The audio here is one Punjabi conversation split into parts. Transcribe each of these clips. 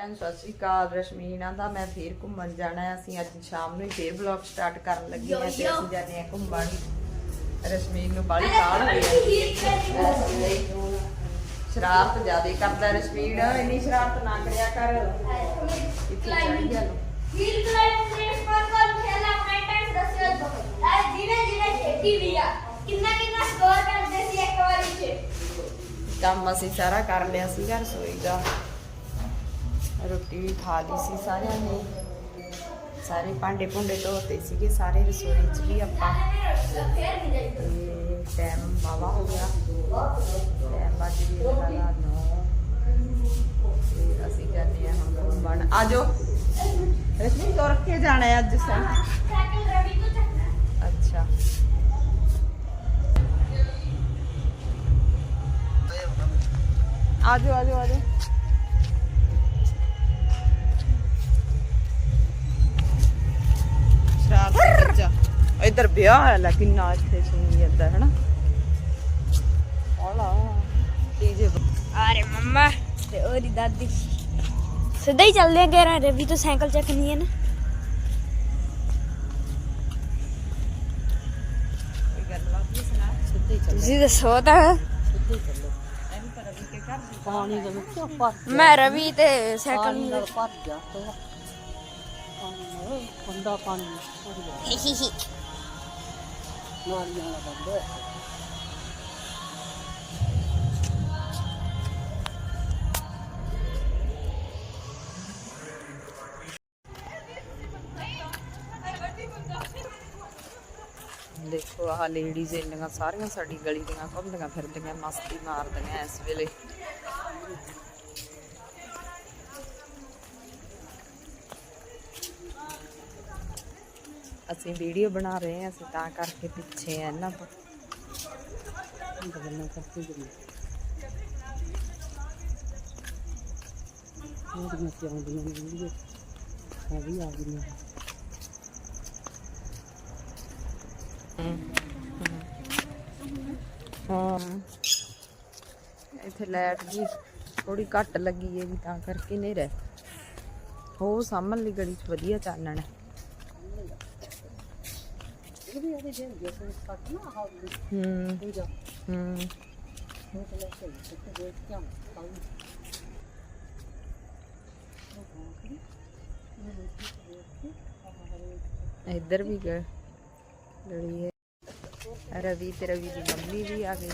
ਐਨ ਸਤਿ ਸ਼੍ਰੀ ਅਕਾਲ ਰਸ਼ਮੀਨਾ ਦਾ ਮੈਂ ਫੇਰ ਘੁੰਮਣ ਜਾਣਾ ਹੈ। ਅਸੀਂ ਅੱਜ ਸ਼ਾਮ ਨੂੰ ਹੀ ਫੇਰ ਵਲੌਗ ਸਟਾਰਟ ਕਰਨ ਲੱਗੇ ਹਾਂ ਤੇ ਅਸੀਂ ਜਾਂਦੇ ਹਾਂ ਘੁੰਮਣ। ਰਸ਼ਮੀਨ ਨੂੰ ਬਾਲੀ ਕਾਲ ਹੋਈ ਹੈ। ਸ਼ਰਾਰਤ ਜ਼ਿਆਦਾ ਕਰਦਾ ਰਸ਼ਮੀਨ ਇੰਨੀ ਸ਼ਰਾਰਤ ਨਾ ਕਰਿਆ ਕਰ। ਇੱਥੇ ਚੜੀ ਗਿਆ ਲੋ ਹੀਲ ਕਲਾਈਮ ਨੇ ਪਰ ਕਰ ਖੇਲਾ ਆਪਣੇ ਟਾਈਮ ਦੱਸਿਓ ਐ ਜਿਵੇਂ ਜਿਵੇਂ ਖੇਡੀ ਵੀ ਆ ਕਿੰਨਾ ਕਿੰਨਾ ਸਕੋਰ ਕਰਦੇ ਸੀ ਇੱਕ ਵਾਰੀ ਚ। ਕੰਮ ਅਸੀਂ ਸਾਰਾ ਕਰ ਲਿਆ ਸੀਗਾ ਰਸੋਈ ਦਾ। ਰੋਟੀ ਵੀ ਖਾ ਲਈ ਸੀ ਸਾਰਿਆਂ ਨੇ। ਸਾਰੇ ਭਾਂਡੇ ਭੁੰਡੇ ਧੋਤੇ ਸੀਗੇ, ਸਾਰੇ ਰਸੋਈ 'ਚ ਵੀ ਆਪਾਂ। ਟਾਈਮ ਵਾਵਾ ਹੋ ਗਿਆ। ਟਾਈਮ ਵੱਜ ਗਿਆ ਲਗਾ ਨੌ। ਅਸੀਂ ਜਾਂਦੇ ਹਾਂ ਹੁਣ ਘੁੰਮਣ ਆਜੋ ਰਸ਼ਮੀ, ਤੁਰ ਕੇ ਜਾਣਾ ਹੈ ਅੱਜ ਸਾ। ਸਾਈਕਲ ਰਵੀ ਤੋਂ ਚੱਕਣਾ ਅੱਛਾ ਆਜੋ ਆਜੋ ਆਜੋ ਇੱਧਰ ਵਿਆਹ ਹੈ ਲੈ ਕਿੰਨਾ ਇੱਥੇ ਸੁਣੀ ਜਾਂਦਾ ਹੈ ਨਾ ਆਲਾ ਡੀਜੇ ਅਰੇ ਮੰਮਾ ਤੇ ਉਹਦੀ ਦਾਦੀ। ਸਿੱਧਾ ਹੀ ਚੱਲਦੇ ਆ ਗੇਰਾ ਰਵੀ ਤੋਂ ਸਾਈਕਲ ਚੱਕਣੀ ਹੈ ਨਾ। ਤੁਸੀਂ ਦੱਸੋ ਤਾਂ। ਪਾਣੀ ਦੇ ਵਿੱਚ ਭਰ ਮੈਂ ਰਵੀ ਤੇ ਸਾਈਕਲ ਪਾਣੀ ਨਾਲ ਗਿਆ ਤੇ ਪਾਣੀ ਨਾਲ ਠੰਡਾ ਪਾਣੀ। ਭਰ ਗਿਆ ਬੰਦ ਹੈ ਦੇਖੋ ਆਹ ਲੇਡੀਜ਼ ਇੰਨੀਆਂ ਸਾਰੀਆਂ ਸਾਡੀ ਗਲੀ ਦੀਆਂ ਘੁੰਮਦੀਆਂ ਫਿਰਦੀਆਂ, ਮਸਤੀ ਮਾਰਦੀਆਂ ਇਸ ਵੇਲੇ। ਅਸੀਂ ਵੀਡੀਓ ਬਣਾ ਰਹੇ ਹਾਂ, ਅਸੀਂ ਤਾਂ ਕਰਕੇ ਪਿੱਛੇ ਆ ਇਹਨਾਂ ਤੋਂ। ਗੱਲਾਂ ਕਰਤੀ ਗਈ ਉਹਦੀਆਂ ਚਾਉਂਦੀਆਂ ਨੇ ਵੀਡੀਓ? ਆ ਵੀ ਆ ਗਈਆਂ ਹਾਂ। ਇੱਥੇ ਲਾਈਟ ਜੀ ਥੋੜੀ ਘੱਟ ਲੱਗੀ ਹੈ ਵੀ ਤਾਂ ਕਰਕੇ ਨਹੀਂ ਰਹਿ। ਉਹ ਸਾਹਮਣ ਲਈ ਗਲੀ 'ਚ ਵਧੀਆ ਚਾਨਣ ਹੈ। ਇੱਧਰ ਵੀ ਗਏ ਲੜੀ ਹੈ ਰਵੀ ਤੇ ਰਵੀ ਦੀ ਮੰਮੀ ਵੀ ਆ ਗਈ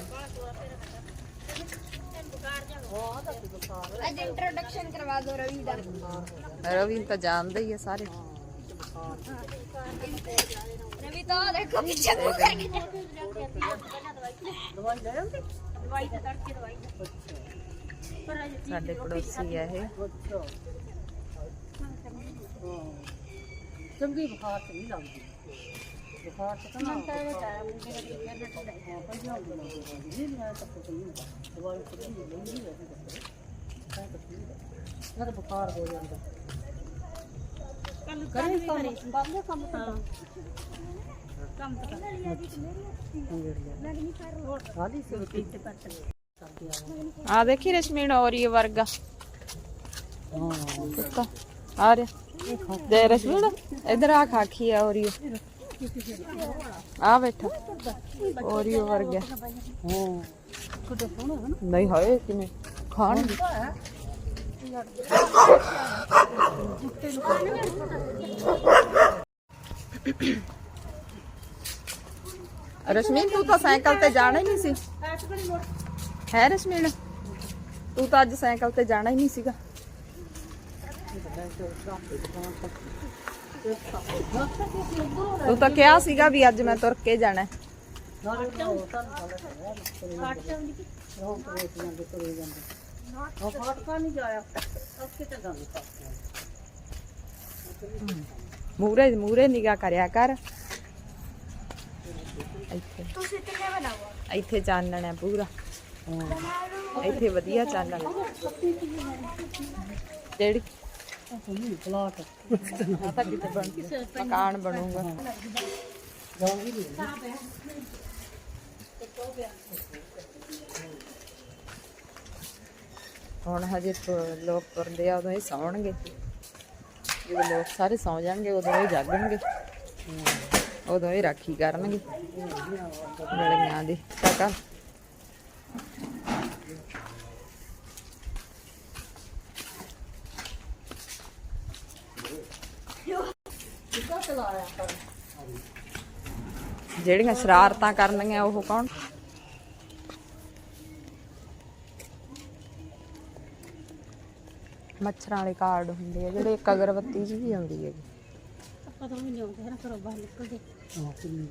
ਅੱਜ ਇੰਟਰੋਡਕਸ਼ਨ ਕਰਵਾ ਦਿਓ ਰਵੀ ਦਾ ਰਵੀ ਨੂੰ ਤਾਂ ਜਾਣਦਾ ਹੀ ਹੈ ਸਾਰੇ ਰਵੀ ਤਾਂ ਦੇਖੋ ਪਿੱਛੇ ਮੂੰਹ ਕਰਕੇ ਦਵਾਈ ਲੈ ਆਉਂਦੇ ਦਵਾਈ ਤਾਂ ਤੜਕੇ ਦਵਾਈ ਸਾਡੇ ਪੜੋਸੀ ਹੈ ਇਹ ਅੱਛਾ ਹਾਂ ਚੰਗੀ ਬੁਖਾਰ ਤੇ ਨਹੀਂ ਲੱਗਦੀ ਬੁਖਾਰ ਤੇ ਤਾਂ ਨਾ ਹਾਂ ਪਹਿਲਾਂ ਹੁੰਦਾ ਨਹੀਂ ਨਹੀਂ ਆਇਆ ਤਾਂ ਕੁਝ ਨਹੀਂ ਹੁੰਦਾ ਦਵਾਈ ਤੇ ਨਹੀਂ ਲੈਂਦੀ ਵੈਸੇ ਤਾਂ ਤਾਂ ਠੀਕ ਹੈ ਨਾ ਤਾਂ ਬੁਖਾਰ ਹੋ ਜਾਂਦਾ ਕੱਲ ਕਰੇ ਕੰਮ ਕਰ ਲਿਆ ਕੰਮ ਤਾਂ ਕੰਮ ਤਾਂ ਖਾਲੀ ਸਿਰ ਤੇ ਪੱਟ ਕਰਦੇ ਆ ਆ ਦੇਖੀ ਰਸ਼ਮੀਨ ਔਰੀ ਵਰਗਾ ਹਾਂ ਕੁੱਤਾ ਆ ਰਿਹਾ ਦੇ ਰਸ਼ਮੀਨ ਤੂੰ ਤਾਂ ਸਾਈਕਲ ਤੇ ਜਾਣਾ ਹੀ ਨਹੀਂ ਸੀ। ਹੈ ਰਸ਼ਮੀਨ ਤੂੰ ਤਾਂ ਅੱਜ ਸਾਈਕਲ ਤੇ ਜਾਣਾ ਹੀ ਨਹੀਂ ਸੀਗਾ। ਤੂੰ ਤਾਂ ਕਿਹਾ ਸੀਗਾ ਵੀ ਅੱਜ ਮੈਂ ਤੁਰ ਕੇ ਜਾਣਾ ਹੈ। ਨਾਲੇ ਤਾਂ ਕੱਟ ਜਾਂਦੀ ਤੇ ਤੇ ਮੂਰੇ ਮੂਰੇ ਨਿਗਾ ਕਰਿਆ ਕਰ। ਇੱਥੇ। ਤੁਸੀਂ ਕਿੰਨੇ ਬਣਾਓ? ਇੱਥੇ ਚਾਨਣ ਹੈ ਪੂਰਾ। ਇੱਥੇ ਵਧੀਆ ਚਾਨਣ। ਹੈ ਜਿਹੜੀ ਪਲਾਟ ਆ ਤਾਂ ਕਿਤੇ ਬਣ ਮਕਾਨ ਬਣੂਗਾ। ਜਾਉਂਗੀ ਨਹੀਂ ਹੁਣ ਹਜੇ ਲੋਕ ਤੁਰਦੇ ਆ, ਉਦੋਂ ਹੀ ਸੌਣਗੇ। ਜਦੋਂ ਲੋਕ ਸਾਰੇ ਸੌ ਜਾਣਗੇ, ਉਦੋਂ ਹੀ ਜਾਗਣਗੇ। ਉਦੋਂ ਹੀ ਰਾਖੀ ਕਰਨਗੇ। ਗਲੀਆਂ ਦੀ ਟਕਾ ਜਿਹੜੀਆਂ ਸ਼ਰਾਰਤਾਂ ਕਰਨੀਆਂ ਉਹ ਕੌਣ? ਮੱਛਰਾਂ ਵਾਲੇ ਕਾਰਡ ਹੁੰਦੇ ਆ ਜਿਹੜੇ ਇੱਕ ਅਗਰਬੱਤੀ 'ਚ ਵੀ ਆਉਂਦੀ ਹੈਗੀ। ਪਤਾ ਵੀ ਨਹੀਂ ਆਉਂਦਾ ਨਾ ਘਰੋਂ ਬਾਹਰ ਨਿਕਲਦੇ। ਹਾਂ ਕਿੰਨੀ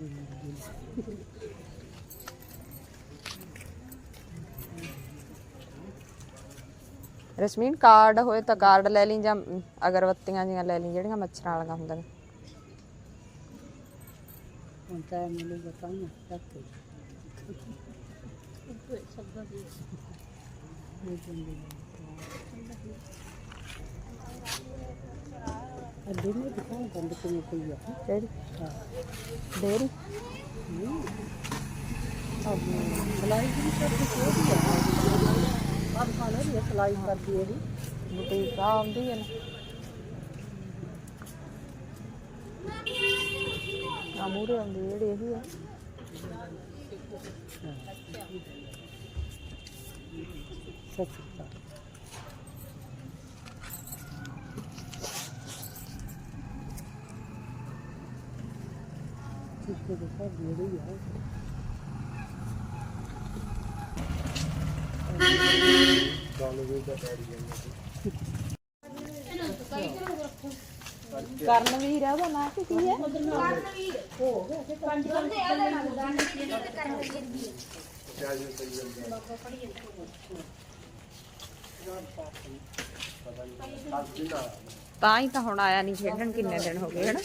ਰਸਮੀਨ ਕਾਰਡ ਹੋਏ ਤਾਂ ਕਾਰਡ ਲੈ ਲਈ ਜਾਂ ਅਗਰਬੱਤੀਆਂ ਜੀਆਂ ਲੈ ਲਈ ਜਿਹੜੀਆਂ ਮੱਛਰਾਂ ਵਾਲੀਆਂ ਹੁੰਦੀਆਂ ਹੁਣ ਤਾਂ ਮੈਨੂੰ ਬਤਾਉਣਾ ਤੱਕ ਸਭ ਦਾ ਵੀ ਅੱਡੇ ਨੂੰ ਦਿਖਾਉਂ ਬੰਦ ਕਿਵੇਂ ਪਈ ਆ ਕਿਹੜੀ ਡੇਰੀ ਅਬ ਸਲਾਈ ਦੀ ਸਭ ਕੁਝ ਹੋ ਗਿਆ ਆਪ ਖਾ ਸਲਾਈ ਕਰਦੀ ਇਹਦੀ ਬੁਟੀਕ ਆਉਂਦੀ ਹੈ ਨਾ ਆ ਮੂਰੇ ਆਉਂਦੀ ਜਿਹੜੀ ਇਹੀ ਆ ਸੱਚ ਸੱਚ ਕਿਤੇ ਦੇ ਸਭ ਦੇ ਰਹੀ ਹੈ ਕਰਨਵੀਰ ਆ ਉਹਦਾ ਨਾਂ। ਕਿ ਕੀ ਹੈ ਤਾਂ ਹੀ ਤਾਂ ਹੁਣ ਆਇਆ ਨਹੀਂ ਖੇਡਣ ਕਿੰਨੇ ਦਿਨ ਹੋ ਗਏ ਹਨਾ?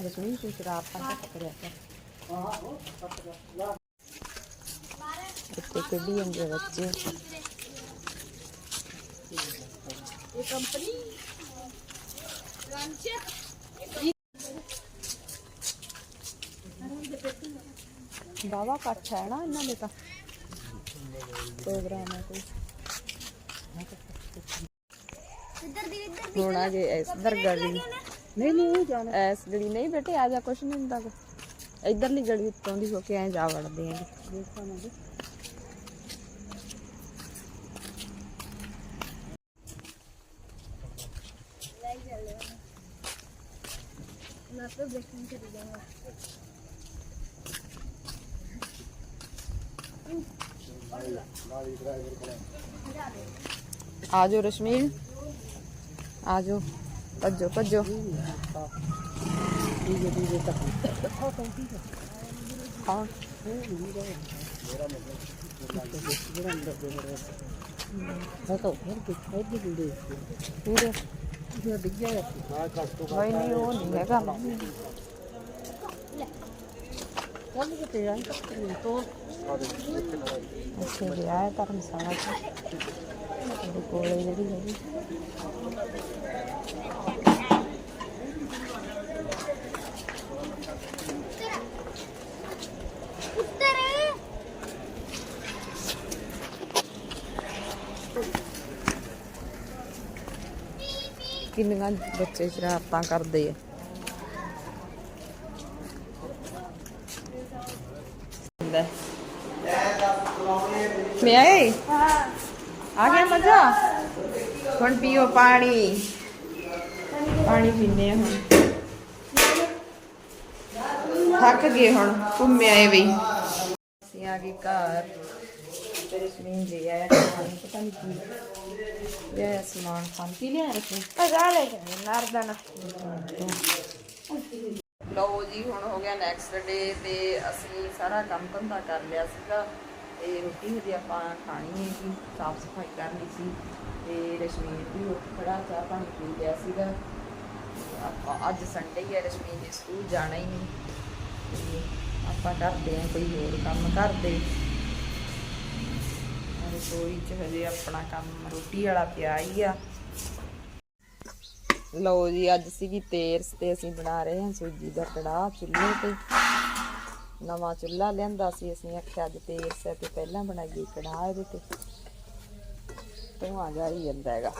ਰਸਮੀ ਤੂੰ ਸ਼ਰਾਰਤਾਂ ਘੱਟ ਕਰਿਆ ਕਰ ਇੱਥੇ ਖੇਡੀ ਜਾਂਦੇ ਆ ਬੱਚੇ? ਬਾਵਾ ਇਕੱਠ ਹੈ ਨਾ ਇਹਨਾਂ ਦੇ ਤਾਂ। ਪ੍ਰੋਗਰਾਮ ਹੈ ਕੋਈ। ਇੱਧਰ ਦੀ ਇੱਧਰ ਦੀ ਹੁਣ ਆ ਗਏ ਇਧਰ ਗਲੀ। ਨਹੀਂ ਨਹੀਂ ਜਾਣਾ। ਐਸ ਗਲੀ ਨਹੀਂ ਬੇਟੇ ਆ ਜਾ ਕੁਛ ਨਹੀਂ ਹੁੰਦਾ। ਇੱਧਰਲੀ ਗਲੀ ਉੱਤੋਂ ਦੀ ਹੋ ਕੇ ਐ ਜਾ ਵੜਦੇ ਆ। ਦੇਖਾਂ ਨਾ ਮੈਂ ਤਾਂ ਦੇਖਣ ਚਲੀ ਜਾਵਾਂ ਆ ਜਾਓ ਰਸ਼ਮੀਨ ਆ ਜਾਓ ਭੱਜੋ ਭੱਜੋ ਤੱਕ ਉਹ ਤਾਂ ਠੀਕ ਹੈ ਕੌਣ ਹਾਂ ਤਾਂ ਫਿਰ ਕਿ ਖੋਦ ਦੀ ਦੇ ਪੂਰੇ ਇਹ ਡਿੱਗਿਆ ਹੈ ਕੋਈ ਨਹੀਂ ਉਹ ਨਹੀਂ ਹੈਗਾ ਕੱਲ ਕਿਤੇ ਆਂ ਤੋਂ ਇੱਥੇ ਵਿਆਹ ਹੈ ਧਰਮਸ਼ਾਲਾ ਚ ਉਹਦੇ ਕੋਲੇ ਜਿਹੜੀ ਹੈਗੀ ਕਿੰਨੀਆਂ ਬੱਚੇ ਸ਼ਰਾਰਤਾਂ ਕਰਦੇ ਆ। ਮੈਂ ਆਈ ਆ ਗਿਆ ਮਜ਼ਾ? ਹੁਣ ਪੀਓ ਪਾਣੀ। ਪਾਣੀ ਪੀਨੇ ਆ ਹੁਣ। ਥੱਕ ਗਏ ਹੁਣ ਘੁੰਮੇ ਆਏ ਵੀ। ਅਸੀਂ ਆ ਗਏ ਘਰ। ਤੇਰੇ ਸਮੀਨ ਜੀ ਆਇਆ ਖਾਣ ਪਤਾ ਨਹੀਂ ਕੀ। ਇਹ ਸਮਾਨ ਖਾਣ। ਪੀ ਲਿਆ ਲੈ ਕੇ ਨਰਦਨ। ਲਓ ਜੀ, ਹੁਣ ਹੋ ਗਿਆ ਨੈਕਸਟ ਡੇ ਤੇ ਅਸੀਂ ਸਾਰਾ ਕੰਮ ਧੰਦਾ ਕਰ ਲਿਆ ਸੀਗਾ। ਤੇ ਰੋਟੀ ਹਜੇ ਆਪਾਂ ਖਾਣੀ ਹੈ ਜੀ ਸਾਫ਼ ਸਫ਼ਾਈ ਕਰਨੀ ਸੀ। ਤੇ ਰਸ਼ਮੀਰ ਵੀ ਉੱਠ ਖੜਾ, ਚਾਹ ਪਾਣੀ ਪੀ ਲਿਆ ਸੀਗਾ। ਆਪਾਂ ਅੱਜ ਸੰਡੇ ਹੀ ਹੈ ਰਸ਼ਮੀਰ ਨੇ ਸਕੂਲ ਜਾਣਾ ਹੀ ਨਹੀਂ। ਤੇ ਆਪਾਂ ਕਰਦੇ ਹਾਂ ਕੋਈ ਹੋਰ ਕੰਮ ਕਰਦੇ ਰਸੋਈ 'ਚ ਹਜੇ ਆਪਣਾ ਕੰਮ ਰੋਟੀ ਵਾਲਾ ਪਿਆ ਹੀ ਆ। ਲਓ ਜੀ, ਅੱਜ ਸੀਗੀ ਤੇਰਸ ਤੇ ਅਸੀਂ ਬਣਾ ਰਹੇ ਹਾਂ ਸੂਜੀ ਦਾ ਕੜਾਹ, ਚੁੱਲ੍ਹੇ ਤੇ। ਨਵਾਂ ਚੁੱਲ੍ਹਾ ਲਿਆਂਦਾ ਸੀ, ਅਸੀਂ ਆਖਿਆ ਅੱਜ ਤੇਲ ਸੇ ਤੇ ਪਹਿਲਾਂ ਬਣਾਈਏ ਕੜਾਹ ਇਹਦੇ ਤੇ। ਧੂਆਂ ਜਾ ਹੀ ਜਾਂਦਾ ਹੈਗਾ।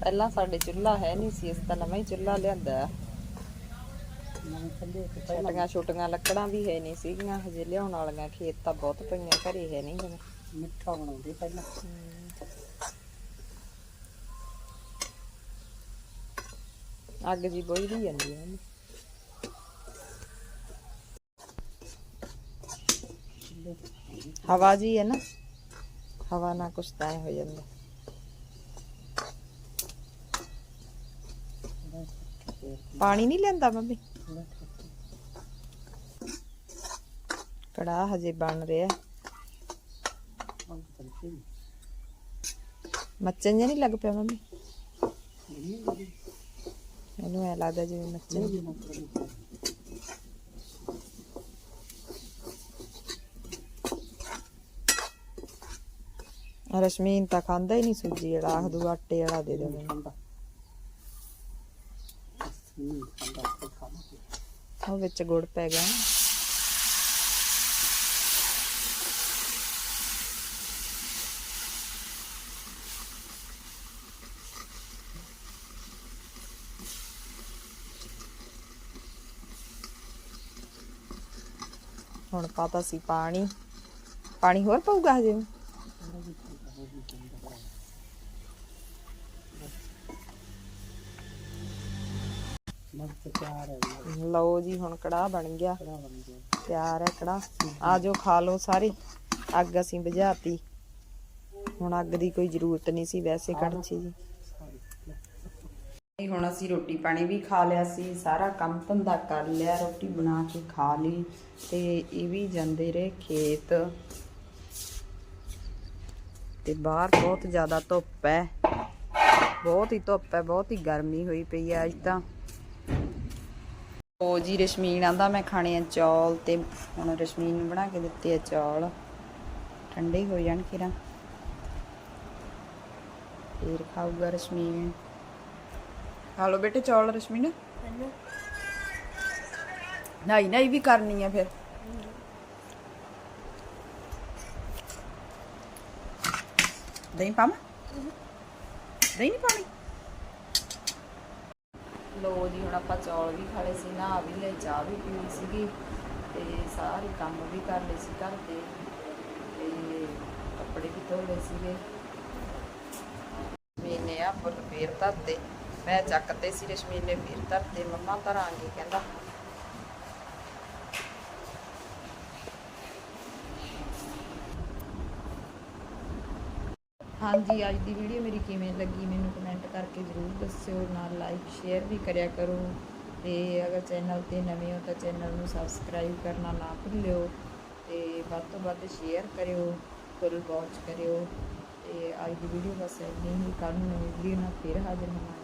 ਪਹਿਲਾਂ ਸਾਡੇ ਚੁੱਲ੍ਹਾ ਹੈ ਨਹੀਂ ਸੀ ਇਸ ਤਾਂ ਨਵਾਂ ਹੀ ਚੁੱਲ੍ਹਾ ਲਿਆਂਦਾ ਹੈ ਨਵੇਂ ਚੱਲੇ ਤੇ ਪਹਿਲਾਂ ਛੋਟੀਆਂ ਛੋਟੀਆਂ ਲੱਕੜਾਂ ਵੀ ਹੈ ਨਹੀਂ ਸੀਗੀਆਂ ਹਜੇ ਲਿਆਉਣ ਵਾਲੀਆਂ ਖੇਤ ਤਾਂ ਬਹੁਤ ਪਈਆਂ ਘਰੇ ਹੈ ਨਹੀਂ ਜਿਵੇਂ ਮਿੱਠਾ ਬਣਾਉਂਦੇ ਪਹਿਲਾਂ। ਅੱਗ ਜੀ ਬੋਈ ਜਾਂਦੀ ਹੈ ਹਵਾ ਜੀ ਹੈ ਨਾ ਹਵਾ ਨਾਲ ਕੁਛ ਤਾਂ ਹੋ ਜਾਂਦਾ। ਪਾਣੀ ਨਹੀਂ ਲੈਂਦਾ ਮੰਮੀ ਥੋੜਾ ਕੜਾਹ ਹਜੇ ਬਣ ਰਿਹਾ। ਮੱਚਣ ਜਿਹਾ ਨਹੀਂ ਲੱਗ ਪਿਆ ਮੰਮੀ? ਮੈਨੂੰ ਐ ਲੱਗਦਾ ਜਿਵੇਂ ਮੱਚਣ। ਰਸ਼ਮੀਨ ਤਾਂ ਖਾਂਦਾ ਹੀ ਨਹੀਂ ਸੂਜੀ ਵਾਲਾ ਆਖ ਦੂ ਆਟੇ ਵਾਲਾ ਦੇ ਦੇ ਮੈਨੂੰ। ਉਹ ਵਿੱਚ ਗੁੜ ਪੈ ਗਿਆ ਹੁਣ ਪਾਤਾ ਸੀ ਪਾਣੀ। ਪਾਣੀ ਹੋਰ ਪਊਗਾ ਹਜੇ? ਲਓ ਜੀ, ਹੁਣ ਕੜਾਹ ਬਣ ਗਿਆ। ਤਿਆਰ ਹੈ ਕੜਾਹ। ਆ ਜਾਓ ਖਾ ਲਓ ਸਾਰੇ। ਅੱਗ ਅਸੀਂ ਬੁਝਾਤੀ। ਹੁਣ ਅੱਗ ਦੀ ਕੋਈ ਜ਼ਰੂਰਤ ਨਹੀਂ ਸੀ ਵੈਸੇ ਕੜਛੀ ਜੀ। ਸਾਰੀ ਹੁਣ ਅਸੀਂ ਰੋਟੀ ਪਾਣੀ ਵੀ ਖਾ ਲਿਆ ਸੀ, ਸਾਰਾ ਕੰਮ ਧੰਦਾ ਕਰ ਲਿਆ, ਰੋਟੀ ਬਣਾ ਕੇ ਖਾ ਲਈ ਤੇ ਇਹ ਵੀ ਜਾਂਦੇ ਰਹੇ ਖੇਤ। ਤੇ ਬਾਹਰ ਬਹੁਤ ਜ਼ਿਆਦਾ ਧੁੱਪ ਹੈ। ਬਹੁਤ ਹੀ ਧੁੱਪ ਹੈ, ਬਹੁਤ ਹੀ ਗਰਮੀ ਹੋਈ ਪਈ ਹੈ ਅੱਜ ਤਾਂ। ਉਹ ਜੀ ਰਸ਼ਮੀਨ ਆਂਦਾ, ਮੈਂ ਖਾਣੇ ਆ ਚੌਲ ਤੇ ਹੁਣ ਰਸ਼ਮੀਨ ਨੂੰ ਬਣਾ ਕੇ ਦਿੱਤੇ ਆ ਚੌਲ। ਠੰਡੇ ਹੋ ਜਾਣ ਕਿਰਾਂ ਫੇਰ ਖਾਊਗਾ ਰਸ਼ਮੀਨ। ਖਾ ਲਓ ਬੇਟੇ ਚੌਲ ਰਸ਼ਮੀਨ ਨਹੀਂ ਨਹੀਂ ਵੀ ਕਰਨੀ ਆ ਫਿਰ। ਦਹੀਂ ਪਾਵਾਂ? ਦਹੀਂ ਨਹੀਂ ਪਾਣੀ ਲੋ ਜੀ ਹੁਣ ਆਪਾਂ ਚੌਲ ਵੀ ਖਾ ਲਏ ਸੀ ਨਾ ਵੀ ਲੈ ਚਾਹ ਵੀ ਪੀਣੀ ਸੀਗੀ ਤੇ ਸਾਰੇ ਕੰਮ ਵੀ ਕਰ ਲਏ ਸੀ ਘਰ ਦੇ। ਤੇ ਕੱਪੜੇ ਵੀ ਧੋ ਲਏ ਸੀਗੇ। ਮੈਨੇ ਆ ਫੁੱਲ ਫੇਰ ਧਰਤੇ। ਮੈਂ ਚੱਕਤੇ ਸੀ ਰਸ਼ਮੀਨ ਨੇ ਫੇਰ ਧਰਤੇ ਮੰਮਾ ਧਰਾਂਗੇ, ਕਹਿੰਦਾ। ਹਾਂਜੀ, ਅੱਜ ਦੀ ਵੀਡੀਓ ਮੇਰੀ ਕਿਵੇਂ ਲੱਗੀ ਮੈਨੂੰ ਕਮੈਂਟ ਕਰਕੇ ਜ਼ਰੂਰ ਦੱਸਿਓ, ਨਾਲ ਲਾਈਕ ਸ਼ੇਅਰ ਵੀ ਕਰਿਆ ਕਰੋ। ਤੇ ਅਗਰ ਚੈਨਲ ਤੇ ਨਵੇਂ ਹੋ ਤਾਂ ਚੈਨਲ ਨੂੰ ਸਬਸਕ੍ਰਾਈਬ ਕਰਨਾ ਨਾ ਭੁੱਲਿਓ ਤੇ ਵੱਧ ਤੋਂ ਵੱਧ ਸ਼ੇਅਰ ਕਰਿਓ ਫੁੱਲ ਵਾਚ ਕਰਿਓ। ਤੇ ਅੱਜ ਦੀ ਵੀਡੀਓ ਬਸ ਇੰਨੀ ਹੀ, ਕੱਲ੍ਹ ਨੂੰ ਨਵੀਂ ਵੀਡੀਓ ਨਾਲ ਫਿਰ ਹਾਜ਼ਰ ਹੋਵਾਂਗੇ।